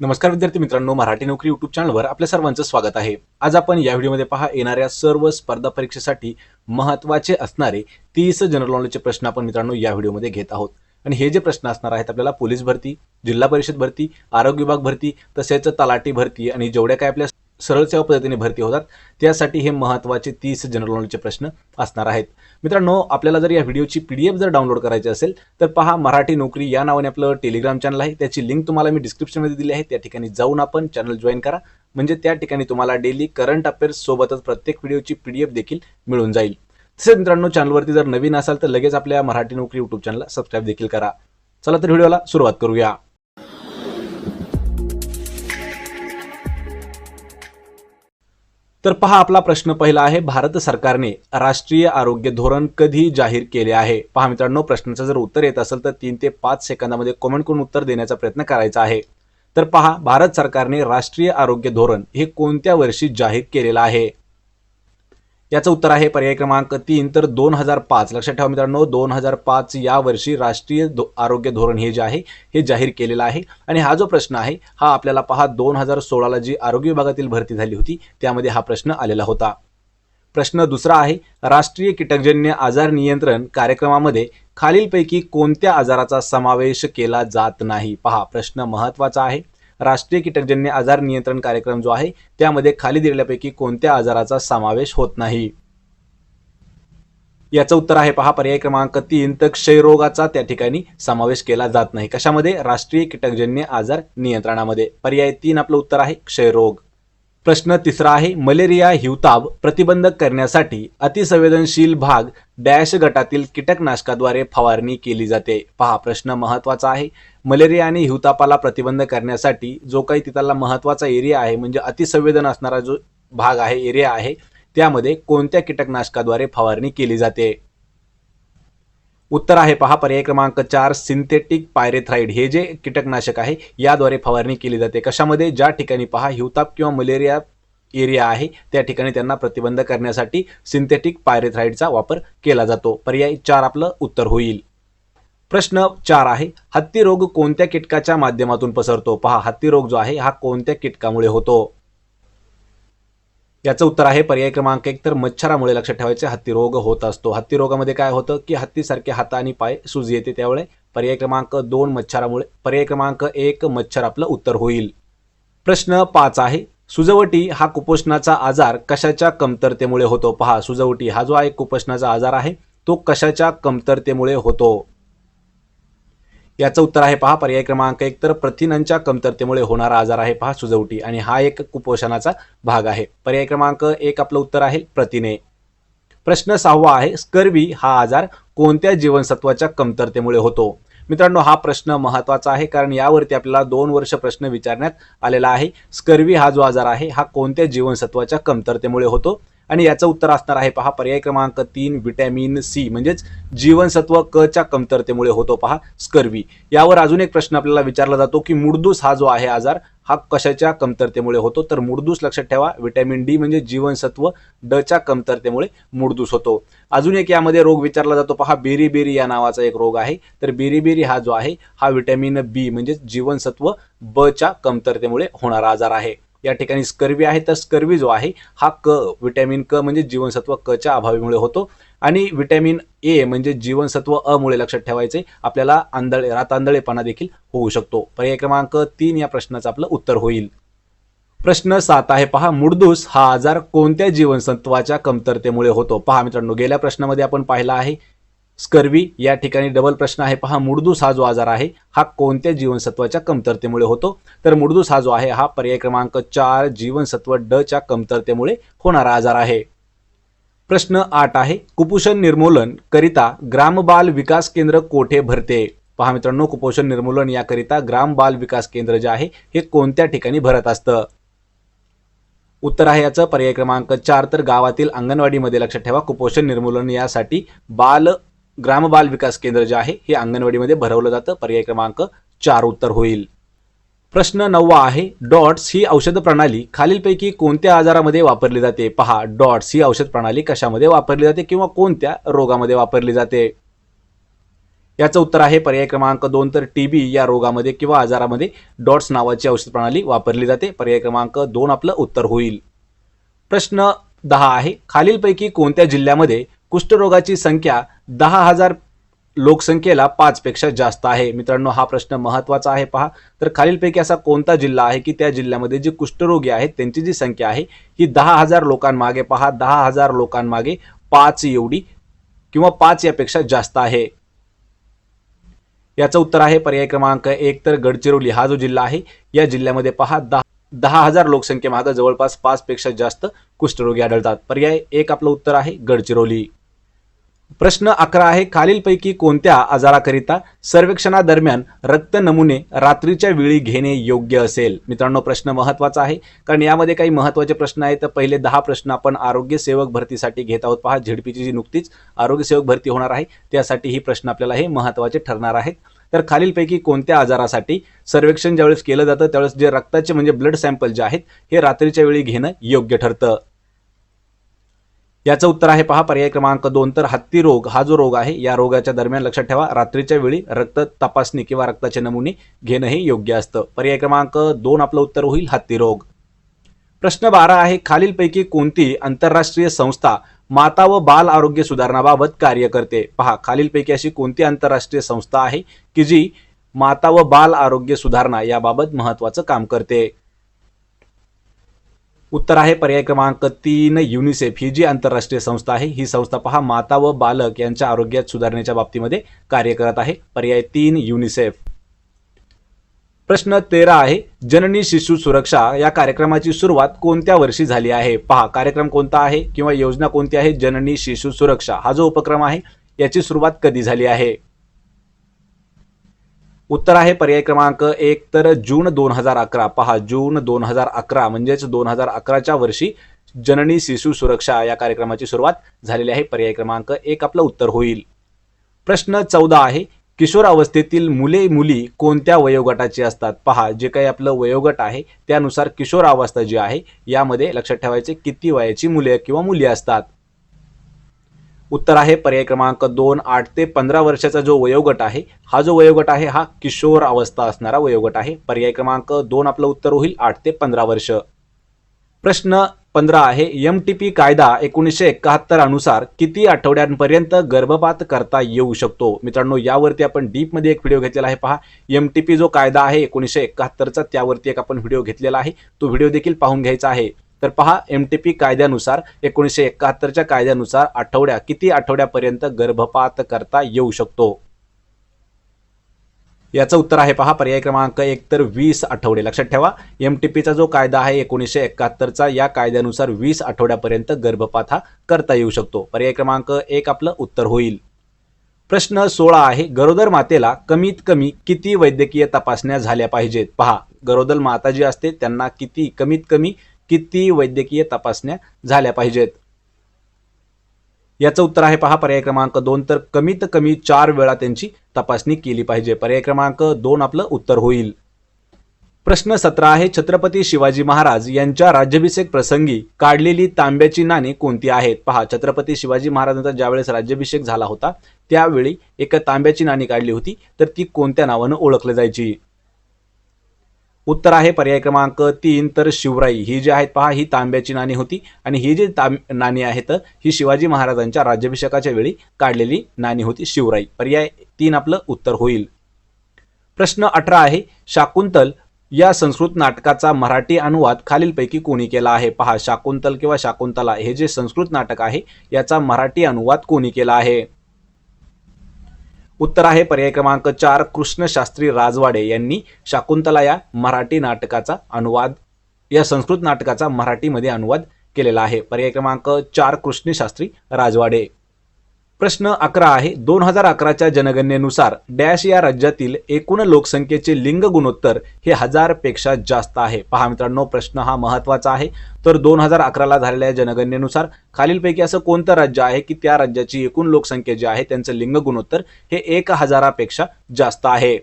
नमस्कार विद्यार्थी मित्रांनो मराठी नोकरी युट्यूब चॅनलवर आपल्या सर्वांचं स्वागत आहे. आज आपण या व्हिडिओमध्ये पहा येणाऱ्या सर्व स्पर्धा परीक्षेसाठी महत्त्वाचे असणारे तीस जनरल नॉलेजचे प्रश्न आपण मित्रांनो या व्हिडिओमध्ये घेत आहोत. आणि हे जे प्रश्न असणार आहेत आपल्याला पोलीस भरती जिल्हा परिषद भरती आरोग्य विभाग भरती तसेच तलाठी भरती आणि जेवढ्या काय आपल्या सरळ सेवा पद्धतीने भरती होतात. त्यासाठी हे महत्त्वाचे तीस जनरल नॉलेजचे प्रश्न असणार आहेत. मित्रांनो आपल्याला जर या व्हिडिओची पी डी एफ जर डाउनलोड करायची असेल तर पहा मराठी नोकरी या नावाने आपलं टेलिग्राम चॅनल आहे. त्याची लिंक तुम्हाला मी डिस्क्रिप्शनमध्ये दिली आहे. त्या ठिकाणी जाऊन आपण चॅनल जॉईन करा. म्हणजे त्या ठिकाणी तुम्हाला डेली करंट अफेअर्स सोबतच प्रत्येक व्हिडिओची पी डी एफ देखील मिळून जाईल. तसेच मित्रांनो चॅनलवरती जर नवीन असाल तर लगेच आपल्या मराठी नोकरी यूट्यूब चॅनलला सबस्क्राईब देखील करा. चला तर व्हिडिओला सुरुवात करूया. तर पहा आपला प्रश्न पहिला आहे भारत सरकारने राष्ट्रीय आरोग्य धोरण कधी जाहीर केले आहे? पहा मित्रांनो प्रश्नाचं जर उत्तर येत असेल तर तीन ते पाच सेकंदामध्ये कमेंट करून उत्तर देण्याचा प्रयत्न करायचा आहे. तर पहा भारत सरकारने राष्ट्रीय आरोग्य धोरण हे कोणत्या वर्षी जाहीर केलेलं आहे? याचं उत्तर आहे पर्याय क्रमांक तीन. तर दोन हजार पाच लक्षात ठेवा मित्रांनो दोन हजार पाच या वर्षी राष्ट्रीय धो- आरोग्य धोरण हे जे आहे हे जाहीर केलेलं आहे. आणि हा जो प्रश्न आहे हा आपल्याला पहा दोन हजार सोळाला जी आरोग्य विभागातील भरती झाली होती त्यामध्ये हा प्रश्न आलेला होता. प्रश्न दुसरा आहे राष्ट्रीय कीटकजन्य आजार नियंत्रण कार्यक्रमामध्ये खालीलपैकी कोणत्या आजाराचा समावेश केला जात नाही? पहा प्रश्न महत्त्वाचा आहे. राष्ट्रीय कीटकजन्य आजार नियंत्रण कार्यक्रम जो आहे त्यामध्ये खाली दिलेल्यापैकी कोणत्या आजाराचा समावेश होत नाही? याचं उत्तर आहे पहा पर्याय क्रमांक तीन तर क्षयरोगाचा त्या ठिकाणी समावेश केला जात नाही. कशामध्ये? राष्ट्रीय कीटकजन्य आजार नियंत्रणामध्ये. पर्याय तीन आपलं उत्तर आहे क्षयरोग. प्रश्न तिसरा आहे मलेरिया हिवताप प्रतिबंधक करण्यासाठी अतिसंवेदनशील भाग डॅश गटातील कीटकनाशकाद्वारे फवारणी केली जाते. पहा प्रश्न महत्त्वाचा आहे. मलेरिया आणि हिवतापाला प्रतिबंध करण्यासाठी जो काही तिथला महत्त्वाचा एरिया आहे म्हणजे अतिसंवेदन असणारा जो भाग आहे एरिया आहे त्यामध्ये कोणत्या कीटकनाशकाद्वारे फवारणी केली जाते? उत्तर आहे पहा पर्याय क्रमांक चार सिंथेटिक पायरेथ्राईड हे जे कीटकनाशक आहे याद्वारे फवारणी केली जाते. कशामध्ये? ज्या ठिकाणी पहा हिवताप किंवा मलेरिया एरिया आहे त्या ठिकाणी त्यांना प्रतिबंध करण्यासाठी सिंथेटिक पायरेथ्राईडचा वापर केला जातो. पर्याय चार आपलं उत्तर होईल. प्रश्न चार आहे हत्ती रोग कोणत्या कीटकाच्या माध्यमातून पसरतो? पहा हत्ती रोग जो आहे हा कोणत्या कीटकामुळे होतो? याचं उत्तर आहे पर्याय क्रमांक एक तर मच्छरामुळे लक्षात ठेवायचे हत्ती रोग होत असतो. हत्ती रोगामध्ये काय होतं की हत्तीसारखे हात आणि पाय सुज येते त्यामुळे पर्याय क्रमांक दोन मच्छरामुळे. पर्याय क्रमांक एक मच्छर आपलं उत्तर होईल. प्रश्न पाच आहे सुजवटी हा कुपोषणाचा आजार कशाच्या कमतरतेमुळे होतो? पहा सुजवटी हा जो आहे कुपोषणाचा आजार आहे तो कशाच्या कमतरतेमुळे होतो? याचं उत्तर आहे पहा पर्याय क्रमांक एक. तर प्रथिनांच्या कमतरतेमुळे होणारा आजार आहे पहा सुजवटी. आणि हा एक कुपोषणाचा भाग आहे. पर्याय क्रमांक एक आपलं उत्तर आहे प्रथिने. प्रश्न सहावा आहे स्कर्वी हा आजार कोणत्या जीवनसत्वाच्या कमतरतेमुळे होतो? मित्रांनो हा प्रश्न महत्त्वाचा आहे कारण यावरती आपल्याला दोन वर्ष प्रश्न विचारण्यात आलेला आहे. स्कर्वी हा जो आजार आहे हा कोणत्या जीवनसत्वाच्या कमतरतेमुळे होतो? आणि याचं उत्तर असणार आहे पहा पर्याय क्रमांक तीन विटॅमिन सी म्हणजेच जीवनसत्व क च्या कमतरतेमुळे होतो पहा स्कर्वी यावर अजून एक प्रश्न आपल्याला विचारला जातो की मुडदूस हा जो आहे आजार हा कशाच्या कमतरतेमुळे होतो? तर मुडदूस लक्षात ठेवा विटॅमिन डी म्हणजे जीवनसत्व ड च्या कमतरतेमुळे मुडदूस होतो. अजून एक यामध्ये रोग विचारला जातो पहा बेरी बेरी या नावाचा एक रोग आहे. तर बेरी बेरी हा जो आहे हा विटॅमिन बी म्हणजे जीवनसत्व ब च्या कमतरतेमुळे होणारा आजार आहे. या ठिकाणी स्कर्वी आहे. तर स्कर्वी जो आहे हा क विटॅमिन क म्हणजे जीवनसत्व क च्या होतो आणि विटॅमिन ए म्हणजे जीवनसत्व अ मुळे लक्षात ठेवायचे. आपल्याला आंधळे रातांधळेपणा देखील होऊ शकतो. पर्याय क्रमांक तीन या प्रश्नाचं आपलं उत्तर होईल. प्रश्न सात आहे पहा. मुडदूस हा आजार कोणत्या जीवनसत्वाच्या कमतरतेमुळे होतो? पहा मित्रांनो गेल्या प्रश्नामध्ये आपण पाहिला आहे स्कर्वी या ठिकाणी डबल प्रश्न आहे. पहा मुडदूस हा जो आजार आहे. हा कोणत्या जीवनसत्वाच्या कमतरतेमुळे होतो? तर मुडदूस हा जो आहे. हा पर्याय क्रमांक चार जीवनसत्व ड च्या कमतरतेमुळे होणारा आजार आहे. प्रश्न आठ आहे. कुपोषण निर्मूलन करिता ग्राम बाल विकास केंद्र कोठे भरते? पहा मित्रांनो कुपोषण निर्मूलन याकरिता ग्राम बाल विकास केंद्र जे आहे हे कोणत्या ठिकाणी भरत असतं? उत्तर आहे याचं. पर्याय क्रमांक चार तर गावातील अंगणवाडीमध्ये लक्षात ठेवा. कुपोषण निर्मूलन यासाठी बाल ग्राम बाल विकास केंद्र जे आहे हे अंगणवाडीमध्ये भरवलं जातं. पर्याय क्रमांक चार उत्तर होईल. प्रश्न नववा आहे डॉट्स ही औषध प्रणाली खालीलपैकी कोणत्या आजारामध्ये वापरली जाते? पहा डॉट्स ही औषध प्रणाली कशामध्ये वापरली जाते किंवा कोणत्या रोगामध्ये वापरली जाते? याचं उत्तर आहे पर्याय क्रमांक दोन तर टीबी या रोगामध्ये किंवा आजारामध्ये डॉट्स नावाची औषध प्रणाली वापरली जाते. पर्याय क्रमांक दोन आपलं उत्तर होईल. प्रश्न दहा आहे खालीलपैकी कोणत्या जिल्ह्यामध्ये कुष्ठरोगाची संख्या दहा हजार लोकसंख्येला पाच पेक्षा जास्त आहे. मित्रांनो हा प्रश्न महत्त्वाचा आहे पहा. तर खालीलपैकी असा कोणता जिल्हा आहे की त्या जिल्ह्यामध्ये जे कुष्ठरोगी आहेत त्यांची जी संख्या आहे ही दहा हजार लोकांमागे पहा. दहा हजार लोकांमागे पाच एवढी किंवा पाच यापेक्षा जास्त आहे. याचं उत्तर आहे पर्याय क्रमांक एक. तर गडचिरोली हा जो जिल्हा आहे या जिल्ह्यामध्ये पहा दहा दहा हजार लोकसंख्येमागं जवळपास पाच पेक्षा जास्त कुष्ठरोगी आढळतात. पर्याय एक आपलं उत्तर आहे गडचिरोली. प्रश्न अकरा आहे खालीलपैकी कोणत्या आजाराकरिता सर्वेक्षणादरम्यान रक्त नमुने रात्रीच्या वेळी घेणे योग्य असेल? मित्रांनो प्रश्न महत्त्वाचा आहे. कारण यामध्ये काही महत्त्वाचे प्रश्न आहेत. तर पहिले दहा प्रश्न आपण आरोग्य सेवक भरतीसाठी घेत आहोत. पहा झेडपीची जी नुकतीच आरोग्य सेवक भरती होणार आहे त्यासाठी ही प्रश्न आपल्याला हे महत्त्वाचे ठरणार आहेत. तर खालीलपैकी कोणत्या आजारासाठी सर्वेक्षण ज्यावेळेस केलं जातं त्यावेळेस जे रक्ताचे म्हणजे ब्लड सॅम्पल जे आहेत हे रात्रीच्या वेळी घेणं योग्य ठरतं. याचं उत्तर आहे पहा पर्याय क्रमांक दोन. तर हत्ती रोग हा जो रोग आहे या रोगाच्या दरम्यान लक्षात ठेवा रात्रीच्या वेळी रक्त तपासणी किंवा रक्ताचे नमुने घेणं हे योग्य असतं. पर्याय क्रमांक दोन आपलं उत्तर होईल हत्ती रोग. प्रश्न बारा आहे खालीलपैकी कोणती आंतरराष्ट्रीय संस्था माता व बाल आरोग्य सुधारणाबाबत कार्य करते? पहा खालीलपैकी अशी कोणती आंतरराष्ट्रीय संस्था आहे की जी माता व बाल आरोग्य सुधारणा याबाबत महत्वाचं काम करते? उत्तर आहे पर्याय क्रमांक तीन युनिसेफ ही जी आंतरराष्ट्रीय संस्था आहे ही संस्था पहा माता व बालक यांच्या आरोग्यात सुधारण्याच्या बाबतीमध्ये कार्य करत आहे. पर्याय तीन युनिसेफ प्रश्न तेरा आहे जननी शिशु सुरक्षा या कार्यक्रमाची सुरुवात कोणत्या वर्षी झाली आहे? पहा कार्यक्रम कोणता आहे किंवा योजना कोणती आहे? जननी शिशु सुरक्षा हा जो उपक्रम आहे याची सुरुवात कधी झाली आहे? उत्तर आहे पर्याय क्रमांक एक तर जून दोन हजार अकरा. पहा जून दोन हजार अकरा म्हणजेच दोन हजार अकराच्या वर्षी जननी शिशु सुरक्षा या कार्यक्रमाची सुरुवात झालेली आहे. पर्याय क्रमांक एक आपलं उत्तर होईल. प्रश्न चौदा आहे किशोर अवस्थेतील मुले मुली कोणत्या वयोगटाची असतात? पहा जे काही आपलं वयोगट आहे त्यानुसार किशोर अवस्था जी आहे यामध्ये लक्षात ठेवायचे किती वयाची मुले किंवा मुली असतात. उत्तर आहे पर्याय क्रमांक दोन आठ ते पंधरा वर्षाचा जो वयोगट आहे हा जो वयोगट आहे हा किशोर अवस्था असणारा वयोगट आहे. पर्याय क्रमांक दोन आपलं उत्तर होईल आठ ते पंधरा वर्ष. प्रश्न पंधरा आहे एम टी पी कायदा एकोणीसशे एकाहत्तर अनुसार किती आठवड्यांपर्यंत गर्भपात करता येऊ शकतो? मित्रांनो यावरती आपण डीपमध्ये एक व्हिडिओ घेतलेला आहे पहा. एम टी पी जो कायदा आहे एकोणीसशे एकाहत्तरचा त्यावरती एक आपण व्हिडिओ घेतलेला आहे. तो व्हिडिओ देखील पाहून घ्यायचा आहे. तर पहा एम टी पी कायद्यानुसार एकोणीसशे एकाहत्तरच्या कायद्यानुसार आठवड्या किती आठवड्यापर्यंत गर्भपात करता येऊ शकतो? याचं उत्तर आहे पहा पर्याय क्रमांक एक तर वीस आठवडे. लक्षात ठेवा एम टी पीचा जो कायदा आहे एकोणीसशे एकाहत्तरचा या कायद्यानुसार वीस आठवड्यापर्यंत गर्भपात हा करता येऊ शकतो. पर्याय क्रमांक एक आपलं उत्तर होईल. प्रश्न सोळा आहे गरोदर मातेला कमीत कमी किती वैद्यकीय तपासण्या झाल्या पाहिजेत? पहा गरोदर माता जी असते त्यांना किती कमीत कमी किती वैद्यकीय तपासण्या झाल्या पाहिजेत? याचं उत्तर आहे पहा पर्याय क्रमांक दोन. तर कमीत कमी चार वेळा त्यांची तपासणी केली पाहिजे. पर्याय क्रमांक दोन आपलं उत्तर होईल. प्रश्न सतरा आहे छत्रपती शिवाजी महाराज यांच्या राज्याभिषेक प्रसंगी काढलेली तांब्याची नाणी कोणती आहेत? पहा छत्रपती शिवाजी महाराजांचा ज्यावेळेस राज्याभिषेक झाला होता त्यावेळी एका तांब्याची नाणी काढली होती तर ती कोणत्या नावानं ओळखली जायची? उत्तर आहे पर्याय क्रमांक तीन तर शिवराई. ही जी आहेत पहा ही तांब्याची नाणी होती आणि ही जी तांब नाणी आहेत ही शिवाजी महाराजांच्या राज्याभिषेकाच्या वेळी काढलेली नाणी होती शिवराई. पर्याय तीन आपलं उत्तर होईल. प्रश्न अठरा आहे शाकुंतल या संस्कृत नाटकाचा मराठी अनुवाद खालीलपैकी कोणी केला आहे? पहा शाकुंतल किंवा शाकुंतला हे जे संस्कृत नाटक आहे याचा मराठी अनुवाद कोणी केला आहे? उत्तर आहे पर्याय क्रमांक चार कृष्णशास्त्री राजवाडे यांनी शाकुंतला या मराठी नाटकाचा अनुवाद या संस्कृत नाटकाचा मराठीमध्ये अनुवाद केलेला आहे. पर्याय क्रमांक चार कृष्णशास्त्री राजवाडे. प्रश्न अकरा आहे. दोन हजार अकराच्या जनगणनेनुसार डॅश या राज्यातील एकूण लोकसंख्येचे लिंग गुणोत्तर हे हजारपेक्षा जास्त आहे. पहा मित्रांनो प्रश्न हा महत्त्वाचा आहे. तर दोन हजार अकराला झालेल्या जनगणनेनुसार खालीलपैकी असं कोणतं राज्य आहे की त्या राज्याची एकूण लोकसंख्या जी आहे त्यांचं लिंग गुणोत्तर हे एक हजारापेक्षा जास्त आहे?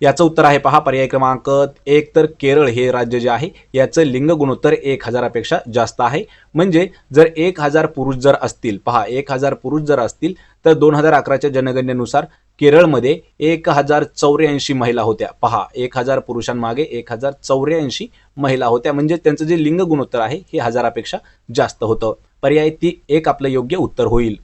याचं उत्तर आहे पहा पर्याय क्रमांक एक तर केरळ हे राज्य जे आहे याचं लिंग गुणोत्तर एक हजारापेक्षा जास्त आहे. म्हणजे जर एक हजार पुरुष जर असतील पहा एक हजार पुरुष जर असतील तर दोन हजार अकराच्या जनगणनेनुसार केरळमध्ये एक हजार चौऱ्याऐंशी महिला होत्या. पहा एक हजार पुरुषांमागे एक हजार चौऱ्याऐंशी महिला होत्या. म्हणजे त्यांचं जे लिंग गुणोत्तर आहे हे हजारापेक्षा जास्त होतं. पर्याय ती एक आपलं योग्य उत्तर होईल.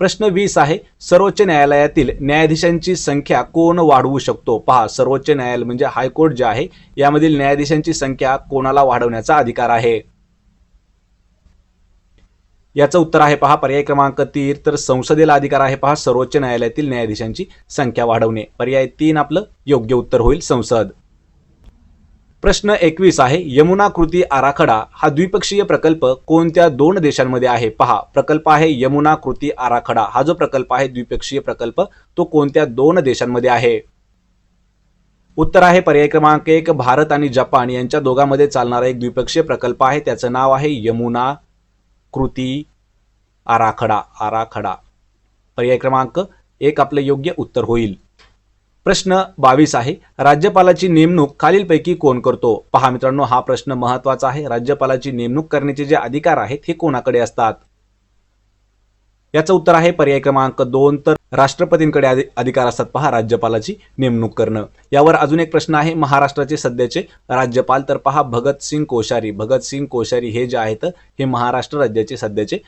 प्रश्न वीस आहे सर्वोच्च न्यायालयातील न्यायाधीशांची संख्या कोण वाढवू शकतो? पहा सर्वोच्च न्यायालय म्हणजे हायकोर्ट जे आहे यामधील न्यायाधीशांची संख्या कोणाला वाढवण्याचा अधिकार आहे? याचं उत्तर आहे पहा पर्याय क्रमांक तीन तर संसदेला अधिकार आहे पहा सर्वोच्च न्यायालयातील न्यायाधीशांची संख्या वाढवणे. पर्याय तीन आपलं योग्य उत्तर होईल संसद. प्रश्न एकवीस आहे. यमुना कृती आराखडा हा द्विपक्षीय प्रकल्प कोणत्या दोन देशांमध्ये आहे? पहा प्रकल्प आहे यमुना कृती आराखडा. हा जो प्रकल्प आहे द्विपक्षीय प्रकल्प तो कोणत्या दोन देशांमध्ये आहे? उत्तर आहे पर्याय क्रमांक एक भारत आणि जपान. यांच्या दोघांमध्ये चालणारा एक द्विपक्षीय प्रकल्प आहे. त्याचं नाव आहे यमुना कृती आराखडा. आराखडा. पर्याय क्रमांक एक आपलं योग्य उत्तर होईल. प्रश्न बावीस आहे. राज्यपालाची नेमणूक खालीलपैकी कोण करतो? पहा मित्रांनो हा प्रश्न महत्त्वाचा आहे. राज्यपालाची नेमणूक करण्याचे जे अधिकार आहेत हे कोणाकडे असतात? याचं उत्तर आहे पर्याय क्रमांक दोन. तर राष्ट्रपतींकडे अधिकार असतात. पहा राज्यपालाची नेमणूक करणं. यावर अजून एक प्रश्न आहे. महाराष्ट्राचे सध्याचे राज्यपाल तर पहा भगतसिंग कोश्यारी. भगतसिंग कोश्यारी हे जे आहेत हे महाराष्ट्र राज्याचे सध्याचे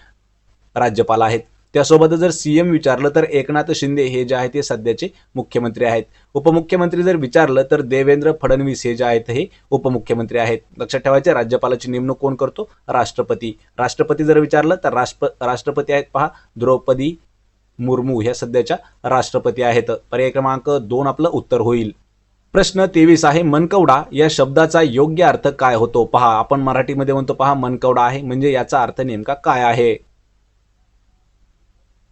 राज्यपाल आहेत. त्यासोबतच जर सीएम विचारलं तर एकनाथ शिंदे हे जे आहेत ते सध्याचे मुख्यमंत्री आहेत. उपमुख्यमंत्री जर विचारलं तर देवेंद्र फडणवीस हे जे आहेत हे उपमुख्यमंत्री आहेत. लक्षात ठेवायचे राज्यपालाची नेमणूक कोण करतो? राष्ट्रपती. राष्ट्रपती जर विचारलं तर राष्ट्र राष्ट्रपती आहेत पहा द्रौपदी मुर्मू ह्या सध्याच्या राष्ट्रपती आहेत. पर्याय क्रमांक दोन आपलं उत्तर होईल. प्रश्न तेवीस आहे मनकवडा या शब्दाचा योग्य अर्थ काय होतो? पहा आपण मराठीमध्ये म्हणतो पहा मनकवडा आहे. म्हणजे याचा अर्थ नेमका काय आहे?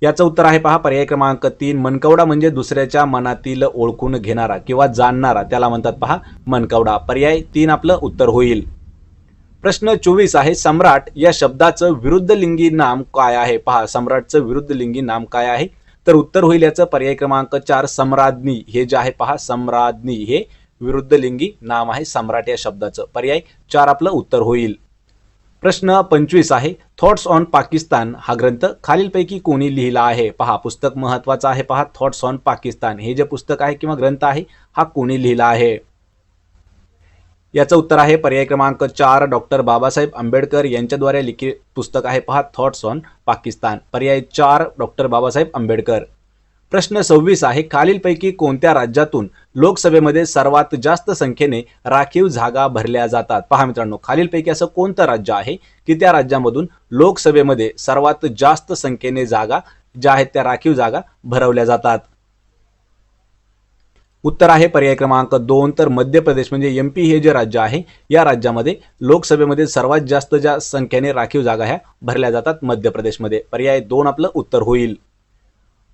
याचं उत्तर आहे पहा पर्याय क्रमांक तीन मनकवडा म्हणजे दुसऱ्याच्या मनातील ओळखून घेणारा किंवा जाणणारा. त्याला म्हणतात पहा मनकवडा. पर्याय तीन आपलं उत्तर होईल. प्रश्न चोवीस आहे सम्राट या शब्दाचं विरुद्ध लिंगी नाम काय आहे? पहा सम्राटचं विरुद्ध लिंगी नाम काय आहे? तर उत्तर होईल याचं पर्याय क्रमांक चार सम्राज्ञी. हे जे आहे पहा सम्राज्ञी. हे विरुद्ध लिंगी नाम आहे सम्राट या शब्दाचं. पर्याय चार आपलं उत्तर होईल. प्रश्न पंचवीस आहे. थॉट्स ऑन पाकिस्तान हा ग्रंथ खालीलपैकी कोणी लिहिला आहे? पहा पुस्तक महत्वाचं आहे. पहा थॉट्स ऑन पाकिस्तान हे जे पुस्तक आहे किंवा ग्रंथ आहे हा कोणी लिहिला आहे? याचं उत्तर आहे पर्याय क्रमांक चार डॉक्टर बाबासाहेब आंबेडकर यांच्याद्वारे लिखित पुस्तक आहे. पहा थॉट्स ऑन पाकिस्तान पर्याय चार डॉक्टर बाबासाहेब आंबेडकर. प्रश्न सव्वीस आहे खालीलपैकी कोणत्या राज्यातून लोकसभेमध्ये सर्वात जास्त संख्येने राखीव जागा भरल्या जातात? पहा मित्रांनो खालीलपैकी असं कोणतं राज्य आहे की त्या राज्यामधून लोकसभेमध्ये सर्वात जास्त संख्येने जागा ज्या आहेत त्या राखीव जागा भरवल्या जातात? उत्तर आहे पर्याय क्रमांक दोन तर मध्य प्रदेश म्हणजे एम पी हे जे राज्य आहे या राज्यामध्ये लोकसभेमध्ये सर्वात जास्त ज्या संख्येने राखीव जागा ह्या भरल्या जातात मध्य प्रदेशमध्ये. पर्याय दोन आपलं उत्तर होईल.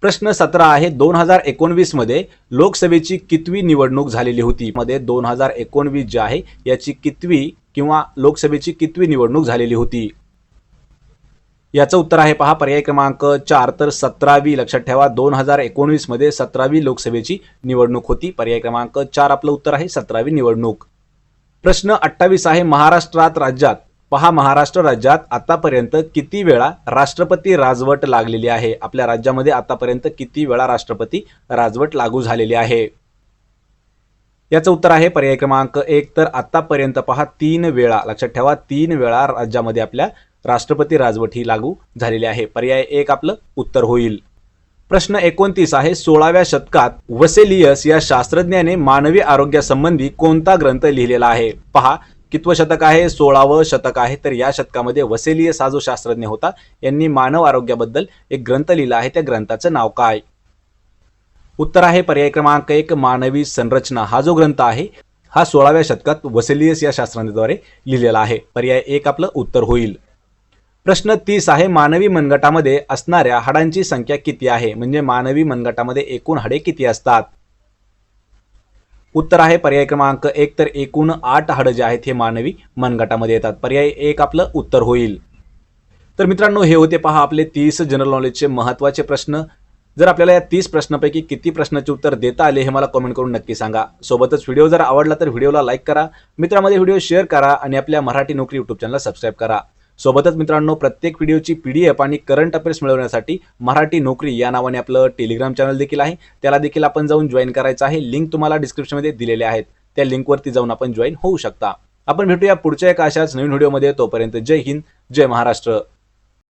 प्रश्न सतरा आहे. दोन हजार एकोणवीसमध्ये लोकसभेची कितवी निवडणूक झालेली होती? मध्ये दोन हजार एकोणवीस जे आहे याची कितवी किंवा लोकसभेची कितवी निवडणूक झालेली होती? याचं उत्तर आहे पहा पर्याय क्रमांक चार. तर सतरावी लक्षात ठेवा दोन हजार एकोणवीसमध्ये सतरावी लोकसभेची निवडणूक होती. पर्याय क्रमांक चार आपलं उत्तर आहे सतरावी निवडणूक. प्रश्न अठ्ठावीस आहे महाराष्ट्रात राज्यात पहा महाराष्ट्र राज्यात आतापर्यंत किती वेळा राष्ट्रपती राजवट लागलेली आहे? आपल्या राज्यामध्ये आतापर्यंत किती वेळा राष्ट्रपती राजवट लागू झालेली आहे? याचं उत्तर आहे पर्याय क्रमांक एक. तर आतापर्यंत पहा तीन वेळा लक्षात ठेवा तीन वेळा राज्यामध्ये आपल्या राष्ट्रपती राजवट ही लागू झालेली आहे. पर्याय एक आपलं उत्तर होईल. प्रश्न एकोणतीस आहे सोळाव्या शतकात वसेलियस या शास्त्रज्ञाने मानवी आरोग्यासंबंधी कोणता ग्रंथ लिहिलेला आहे? पहा कितवं शतक आहे सोळावं शतक आहे तर या शतकामध्ये वसेलियस हा जो शास्त्रज्ञ होता. यांनी मानव आरोग्याबद्दल एक ग्रंथ लिहिला आहे. त्या ग्रंथाचं नाव काय? उत्तर आहे पर्याय क्रमांक एक मानवी संरचना. हा जो ग्रंथ आहे हा सोळाव्या शतकात वसेलियस या शास्त्रज्ञाद्वारे लिहिलेला आहे. पर्याय एक आपलं उत्तर होईल. प्रश्न तीस आहे मानवी मनगटामध्ये असणाऱ्या हाडांची संख्या किती आहे? म्हणजे मानवी मनगटामध्ये एकूण हाडे किती असतात? उत्तर आहे पर्याय क्रमांक एक तर एकूण आठ हाडं जे आहेत हे मानवी मनगटामध्ये येतात. पर्याय एक आपलं उत्तर होईल. तर मित्रांनो हे होते पहा आपले तीस जनरल नॉलेजचे महत्त्वाचे प्रश्न. जर आपल्याला या तीस प्रश्नापैकी किती प्रश्नाचे उत्तर देता आले हे मला कमेंट करून नक्की सांगा. सोबतच व्हिडिओ जर आवडला तर व्हिडिओला लाईक करा. मित्रांमध्ये व्हिडिओ शेअर करा आणि आपल्या मराठी नोकरी यूट्यूब चॅनलला सबस्क्राईब करा. सोबतच मित्रांनो प्रत्येक व्हिडिओची पी डी एफ आणि करंट अफेअर्स मिळवण्यासाठी मराठी नोकरी या नावाने आपलं टेलिग्राम चॅनल देखील आहे. त्याला देखील आपण जाऊन जॉईन करायचं आहे. लिंक तुम्हाला डिस्क्रिप्शनमध्ये दिलेले आहेत. त्या लिंकवरती जाऊन आपण जॉईन होऊ शकता. आपण भेटूया पुढच्या एका अशाच नवीन व्हिडिओमध्ये. तोपर्यंत जय हिंद जय महाराष्ट्र.